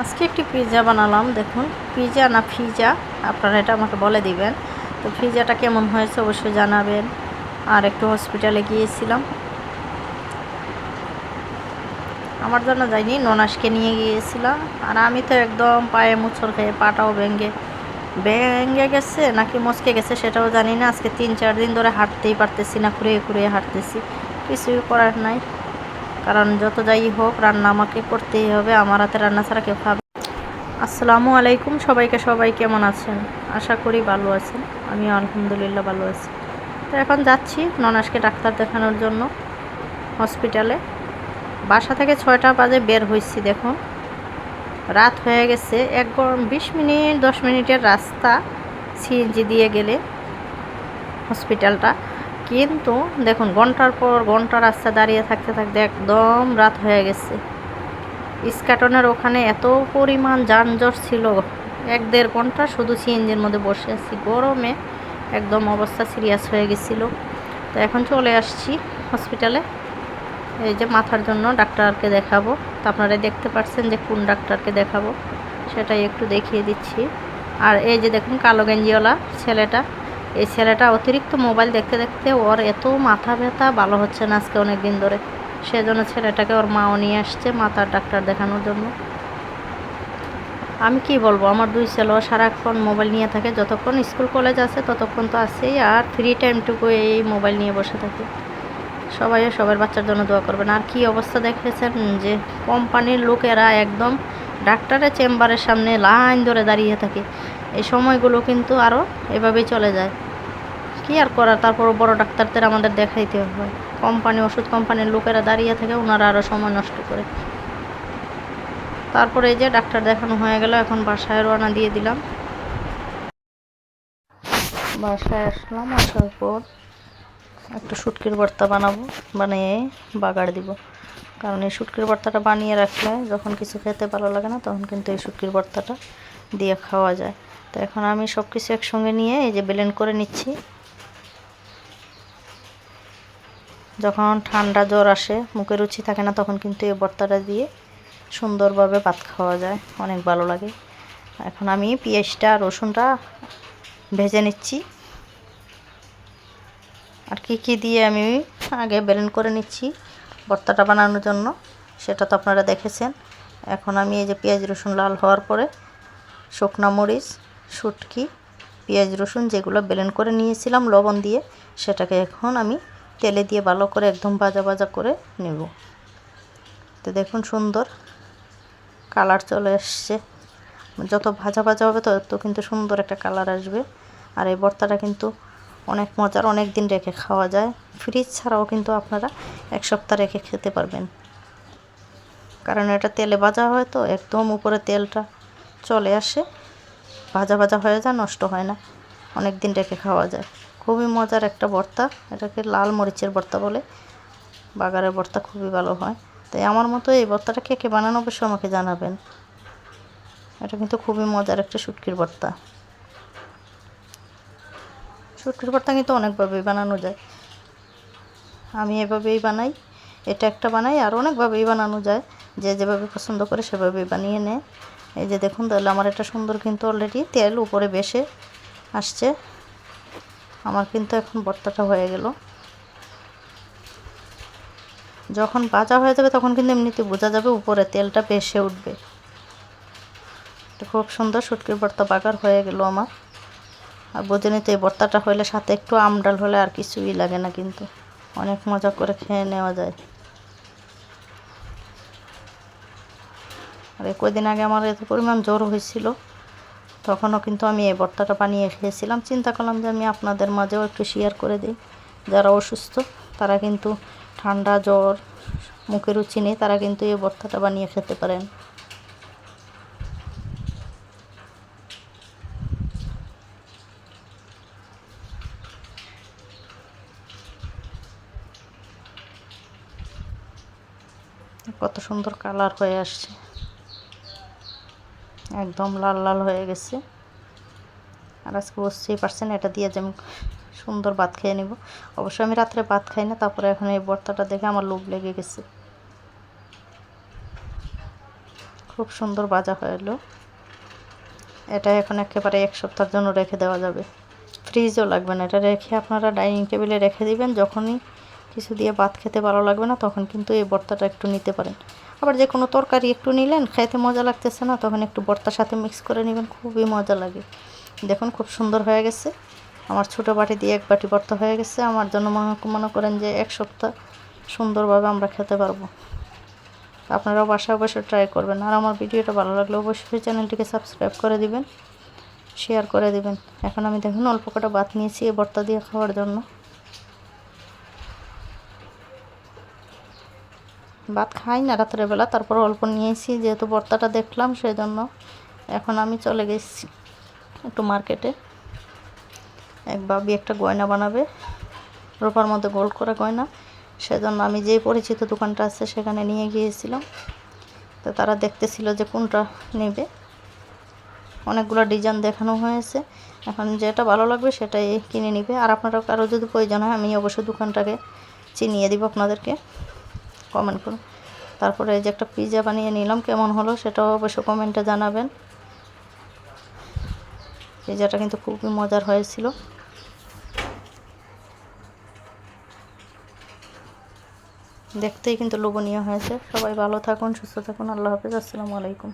আজকে একটি পিৎজা বানালাম, দেখুন। পিৎজা না ফিজা আপনারা এটা আমাকে বলে দিবেন। তো পিৎজাটা কেমন হয়েছে অবশ্যই জানাবেন। আর একটু হসপিটালে গিয়েছিলাম। আমার জন্য যাইনি, ননাসকে নিয়ে গিয়েছিলাম। আর আমি তো একদম পায়ে মুছর খেয়ে পাটাও ভেঙে ভেঙে গেছে নাকি মচকে গেছে সেটাও জানি না। আজকে তিন চার দিন ধরে হাঁটতেই পারতেছি না ঘুরিয়ে ঘুরিয়ে হাঁটতেছি। কিছুই করার নাই। কারণ যত যাই হোক, রান্না আমাকে করতেই হবে। আমার হাতে রান্না ছাড়া কেউ খাবে আসসালামু আলাইকুম সবাইকে। সবাই কেমন আছেন? আশা করি ভালো আছেন। আমি আলহামদুলিল্লাহ ভালো আছি। তো এখন যাচ্ছি ননাসকে ডাক্তার দেখানোর জন্য হসপিটালে। বাসা থেকে ছয়টা বাজে বের হয়েছি দেখুন। রাত হয়ে গেছে। এক বিশ মিনিট, দশ মিনিটের রাস্তা সিএনজি দিয়ে গেলে হসপিটালটা। কিন্তু দেখুন, ঘণ্টার পর ঘণ্টা রাস্তা দাঁড়িয়ে থাকতে থাকতে একদম রাত হয়ে গেছে। ইস্কাটনের ওখানে এত পরিমাণ যানজট ছিল, এক দেড় ঘণ্টা শুধু সিএনজির মধ্যে বসে আছি। গরমে একদম অবস্থা সিরিয়াস হয়ে গেছিল। তো এখন চলে আসছি হসপিটালে। এই যে মাথার জন্য ডাক্তারকে দেখাবো। তো আপনারা দেখতে পাচ্ছেন যে কোন ডাক্তারকে দেখাবো, সেটাই একটু দেখিয়ে দিচ্ছি। আর এই যে দেখুন, কালো গেঞ্জিওয়ালা ছেলেটা। এই ছেলেটা অতিরিক্ত মোবাইল দেখতে দেখতে ওর এত মাথা ব্যথা, ভালো হচ্ছে না আজকে অনেক দিন ধরে। সেজন্য ছেলেটাকে ওর মাও নিয়ে আসছে মাথার ডাক্তার দেখানোর জন্য। আমি কি বলব, আমার দুই ছেলেও সারাক্ষণ মোবাইল নিয়ে থাকে, যতক্ষণ স্কুল কলেজ আছে ততক্ষণ তো আছেই, আর ফ্রি টাইমটুকু এই মোবাইল নিয়ে বসে থাকে। সবাই সবার বাচ্চার জন্য দোয়া করবেন। আর কি অবস্থা দেখেছেন যে, কোম্পানির লোকেরা একদম ডাক্তারের চেম্বারের সামনে লাইন ধরে দাঁড়িয়ে থাকে। এই সময়গুলো কিন্তু আরও এভাবেই চলে যায়। কি আর করার? তারপর বড় ডাক্তারদের আমাদের দেখাইতে হয় কোম্পানি, ওষুধ কোম্পানির লোকেরা দাঁড়িয়ে থাকে ওনারা আরও সময় নষ্ট করে। তারপরে এই যে ডাক্তার দেখানো হয়ে গেল, এখন বাসায় রওনা দিয়ে দিলাম। বাসায় আসলাম, আসার পর একটু শুটকির ভর্তা বানাবো, বানিয়ে বাগার দিব। কারণ এই শুটকির ভর্তাটা বানিয়ে রাখলে যখন কিছু খেতে ভালো লাগে না, তখন কিন্তু এই শুটকির ভর্তাটা দিয়ে খাওয়া যায়। তো এখন আমি সব কিছু একসঙ্গে নিয়ে এই যে ব্লেন্ড করে নিচ্ছি। যখন ঠান্ডা জ্বর আসে, মুখে রুচি থাকে না, তখন কিন্তু এই ভর্তাটা দিয়ে সুন্দরভাবে ভাত খাওয়া যায়। অনেক ভালো লাগে। এখন আমি পেঁয়াজটা, রসুনটা ভেজে নিচ্ছি। আর কি কি দিয়ে আমি আগে ব্লেন্ড করে নিচ্ছি ভর্তাটা বানানোর জন্য, সেটা তো আপনারা দেখেছেন। এখন আমি এই যে পেঁয়াজ, রসুন লাল হওয়ার পরে শুকনা মরিচ শুটকি, পেঁয়াজ, রসুন যেগুলো ব্লেন্ড করে নিয়েছিলাম, লবণ দিয়ে, সেটাকে এখন আমি তেলে দিয়ে ভালো করে একদম ভাজা ভাজা করে নেব। তো দেখুন সুন্দর কালার চলে এসছে। যত ভাজা ভাজা হবে তত কিন্তু সুন্দর একটা কালার আসবে। আর এই ভর্তাটা কিন্তু অনেক মজার অনেক দিন রেখে খাওয়া যায়। ফ্রিজ ছাড়াও কিন্তু আপনারা এক সপ্তাহ রেখে খেতে পারবেন। কারণ এটা তেলে ভাজা হয় তো, একদম উপরে তেলটা চলে আসে। ভাজা ভাজা হয়ে যায়, নষ্ট হয় না। অনেক দিন রেখে খাওয়া যায়। খুবই মজার একটা ভর্তা। এটাকে লাল মরিচের ভর্তা বলে। বাগারের ভর্তা খুবই ভালো হয়। তাই আমার মতো এই ভর্তাটা কে কে বানানো অবশ্যই আমাকে জানাবেন। এটা কিন্তু খুবই মজার একটা শুটকির ভর্তা। শুটকির ভর্তা কিন্তু অনেকভাবেই বানানো যায়। আমি এভাবেই বানাই। এটা একটা বানাই আর অনেকভাবেই বানানো যায়। যে যেভাবে পছন্দ করে সেভাবেই বানিয়ে নেয়। এই যে দেখুন, তাহলে আমার এটা সুন্দর কিন্তু অলরেডি তেল উপরে বেশে আসছে। আমার কিন্তু এখন ভর্তাটা হয়ে গেল। যখন ভাজা হয়ে যাবে তখন কিন্তু এমনিতে বোঝা যাবে উপরে তেলটা বেশে উঠবে। খুব সুন্দর শুটকির ভর্তা বাগার হয়ে গেল আমার। আর বোঝে নিতে এই ভর্তাটা হলে সাথে একটু আমডাল হলে আর কিছুই লাগে না কিন্তু। অনেক মজা করে খেয়ে নেওয়া যায়। আর এই কয়দিন আগে আমার এত পরিমাণ জ্বর হয়েছিল, তখনও কিন্তু আমি এই ভর্তাটা বানিয়ে খেয়েছিলাম। চিন্তা করলাম যে আমি আপনাদের মাঝেও একটু শেয়ার করে দিই। যারা অসুস্থ, তারা কিন্তু ঠান্ডা, জ্বর, মুখে রুচি নেই, তারা কিন্তু এই ভর্তাটা বানিয়ে খেতে পারেন। কত সুন্দর কালার হয়ে আসছে। একদম লাল লাল হয়ে গেছে। আর আজকে বুঝতেই পারছেন, এটা দিয়ে যে আমি সুন্দর ভাত খেয়ে নিব। অবশ্যই আমি রাত্রে ভাত খাই না, তারপরে এখন এই ভর্তাটা দেখে আমার লোভ লেগে গেছে। খুব সুন্দর ভাজা এলো এটা এখন একেবারে এক সপ্তাহের জন্য রেখে দেওয়া যাবে। ফ্রিজও লাগবে না, এটা রেখে আপনারা ডাইনিং টেবিলে রেখে দিবেন। যখনই কিছু দিয়ে ভাত খেতে ভালো লাগবে না, তখন কিন্তু এই ভর্তাটা একটু নিতে পারেন। আবার যে কোনো তরকারি একটু নিলেন খাইতে মজা লাগতেছে না, তখন একটু ভর্তার সাথে মিক্স করে নেবেন, খুবই মজা লাগে। দেখুন খুব সুন্দর হয়ে গেছে। আমার ছোটো বাটি দিয়ে এক বাটি ভর্তা হয়ে গেছে। আমার জন্য মনে করেন যে এক সপ্তাহ সুন্দরভাবে আমরা খেতে পারব। আপনারাও বাসায় অবশ্যই ট্রাই করবেন। আর আমার ভিডিওটা ভালো লাগলে অবশ্যই চ্যানেলটিকে সাবস্ক্রাইব করে দিবেন শেয়ার করে দিবেন। এখন আমি দেখুন অল্প কটা ভাত নিয়েছি এই ভর্তা দিয়ে খাওয়ার জন্য। ভাত খাই না রাত্রের বেলা, তারপর অল্প নিয়েছি যেহেতু ভর্তাটা দেখলাম সেই জন্য এখন আমি চলে গেছি একটু মার্কেটে। এক বাবি একটা গয়না বানাবে, রোপার মধ্যে গোল করা গয়না। সেজন্য আমি যেই পরিচিত দোকানটা আছে, সেখানে নিয়ে গিয়েছিলাম। তো তারা দেখতেছিল যে কোনটা নেবে। অনেকগুলো ডিজাইন দেখানো হয়েছে। এখন যেটা ভালো লাগবে, সেটাই কিনে নিবে। আর আপনারা কারও যদি প্রয়োজন হয়, আমি অবশ্যই দোকানটাকে চিনিয়ে দিব আপনাদেরকে। কমেন্ট করুন। তারপরে এই যে একটা পিজা বানিয়ে নিলাম, কেমন হলো সেটাও অবশ্য কমেন্টে জানাবেন। পিজাটা কিন্তু খুবই মজার হয়েছিল। দেখতেই কিন্তু লোভনীয় হয়েছে। সবাই ভালো থাকুন, সুস্থ থাকুন। আল্লাহ হাফিজ। আসসালামু আলাইকুম।